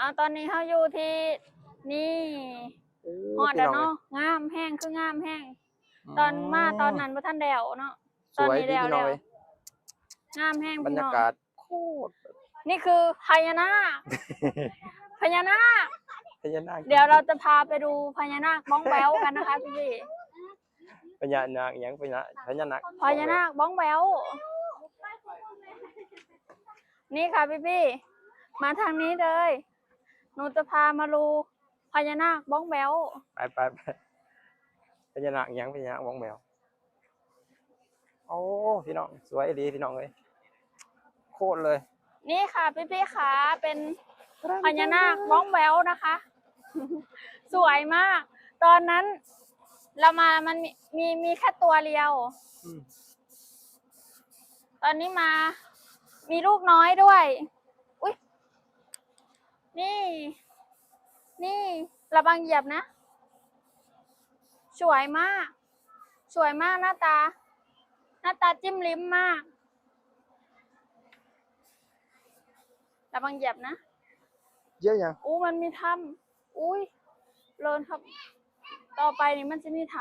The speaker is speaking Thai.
เอาตอนนี้เขาอยู่ที่นี่ฮอดแล้วเนาะงามแห้งคืองามแห้งตอนมาตอนนั้นบ่ทันแดวเนาะสตอนวยนี้ดีแล้วพี่น้องแล้วเอ้ยงามแห้งบรพี่รน้ยาองกาศโคตรนี่คือพญานาคพญานาคพญานาคเดี๋ยวเราจะพาไปดูพญานาคบ้องแบวกันนะคะพี่พญานาคหยังพญาพญานาคพญานาคบ้องแบวนี่ค่ะพี่พี่ๆมาทางนี้เลย หนูจะพามาดูพญานาคบ้องแบวไปไปไปพญานาคหยังพญานาควองแมวโอ้พี่น้องสวยดีพี่น้องเอ้ยโคตรเลย นี่ค่ะพี่พี่ๆค่ะเป็นพญานาคบ้องแบวนะคะ สวยมาก ตอนนั้นเรามามันมีมีมีแค่ตัวเดียวอืมตอนนี้มา มีลูกน้อยด้วยอุ้ย นี่นี่ระวังเหยียบนะ สวยมาก สวยมากหน้าตา หน้าตาจิ้มลิ้มมากระวังเหยียบนะเยอะยังอู้มันมีถ้ำอุ้ยเลินครับ ต่อไปนี่มันจะมีถ้ำ